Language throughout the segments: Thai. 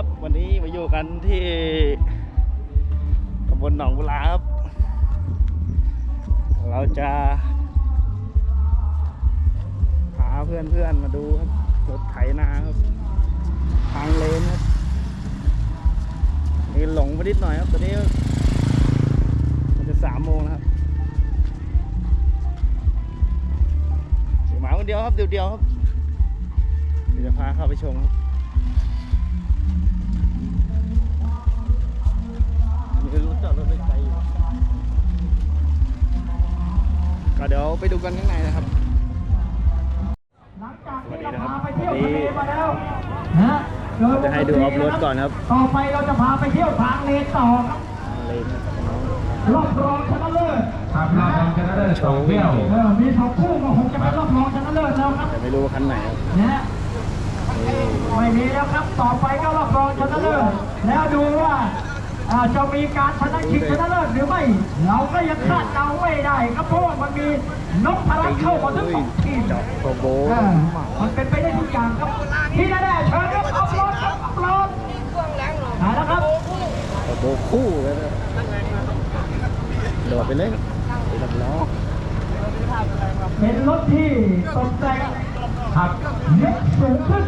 ครับ วันนี้มาอยู่กันที่ตำบลหนองบุราครับ เราจะพาเพื่อนๆมาดูครับรถไถนาครับ ทางเลนครับนี่หลงไปนิดหน่อยครับตอนนี้มันจะสามโมงแล้วครับหมาคนเดียวครับเดียวๆครับเดี๋ยวจะพาเข้าไปชมครับ ก็เดี๋ยวไปดูกันข้างในนะครับหลังจากสวัสที่ดีเรานะครับพาไปเที่ยววันทะนี้เลมาแล้วนะเราจะให้ดูออฟโรดก่อนครับ ต่อไปเราจะพาไปเที่ยวทางเลนต่อครับเลนครับน้องรอบรองชนะเลิศครับรอบรองชนะเลิศสองเที่ยวเออมีสองคู่ก็คงจะเป็นรอบรองชนะเลิศแล้วครับแต่ไม่รู้ว่าคันไหนครับนะฮะไม่มีแล้วครับ ต่อไปก็รอบรองชนะเลิศแล้วดูว่าอ่า จะมีการชนะชิงชนะเลิศหรือไม่ เราก็ยังคาดเดาไม่ได้ครับเพราะว่ามันมีนกพลัดเข้ามาทั้งสองทีมจอกโตโบเออมันเป็นไปได้ทุกอย่างครับ ที่แน่ๆเชิญครับอัพโหลดครับอัพโหลดมาแล้วครับโตโบคู่เลยนะโดดไปเลยไปลำล้อเป็นรถที่ตกแต่งครับยกสูงขึ้น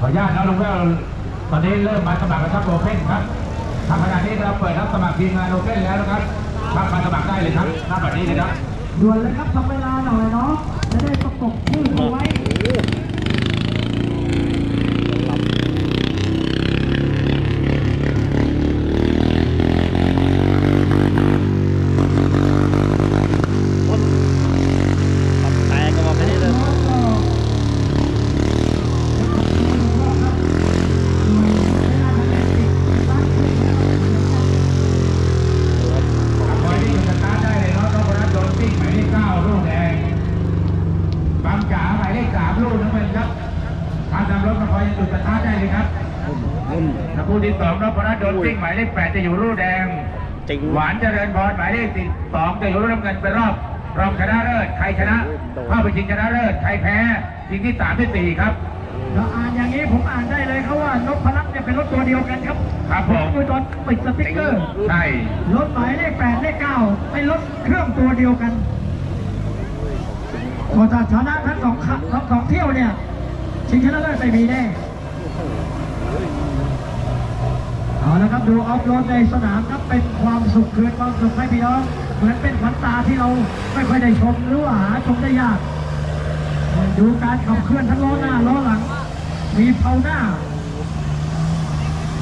ขออนุญาตนะลุงแววตอนนี้เริ่มมาสมัครกับทัพโอเพ่นครับ ทางขณะนี้เราเปิดรับสมัครทีมงานโอเพ่นแล้วนะครับครับมาสมัครได้เลยครับหน้าบัดนี้เลยครับด่วนเลยครับทำเวลาหน่อยเนาะจะได้ประกบคู่ไว้ คนตับแตกก็มาไม่ได้เลย แล้วก็ ครับขอให้ที่สตาร์ทได้เลยเนาะต้องรับโดนปิ้งหมายเลขเก้าลูกแดงบางจ๋าหมายเลขสามลูกน้ำเงินครับการนำรถมาคอยจุดสตาร์ทได้เลยครับนุ่มถ้าผู้ที่สองนพรัตน์โดนปิ้งหมายเลขแปดจะอยู่รูปแดงจริงหวานเจริญพรหมายเลขสิบสองจะอยู่รูปน้ำเงินเป็นรอบรองชนะเลิศใครชนะเข้าไปชิงชนะเลิศใครแพ้ชิงที่สามที่สี่ครับเราอ่านอย่างนี้ผมอ่านได้เลยครับว่านกพลัดเนี่ยเป็นรถตัวเดียวกันครับ ครับผมคือตอนปิดสติ๊กเกอร์ ใช่ รถหมายเลขแปดเลขเก้าเป็นรถเครื่องตัวเดียวกัน พอจะชนะทั้งสองขับทั้งสองเที่ยวเนี่ย ชิงชนะเลิศไม่มีแน่เอาละครับดูออฟโรดในสนามครับเป็นความสุขคืนความสุขให้พี่น้องเหมือนเป็นขวัญตาที่เราไม่ค่อยได้ชมหรือว่าหาชมได้ยาก ดูการขับเคลื่อนทั้งล้อหน้าล้อหลัง มีเพาหน้า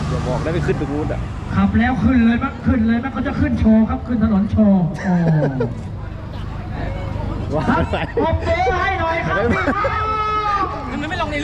อย่าบอกได้ไปขึ้นตรงนู้นอะขับแล้วขึ้นเลยมั้งขึ้นเลยมั้งเขาจะขึ้นโชว์ครับขึ้นถนนโชว์โอ้ ว่าครับไปปรบมือให้หน่อยครับพี่น้องมันไม่ลงใน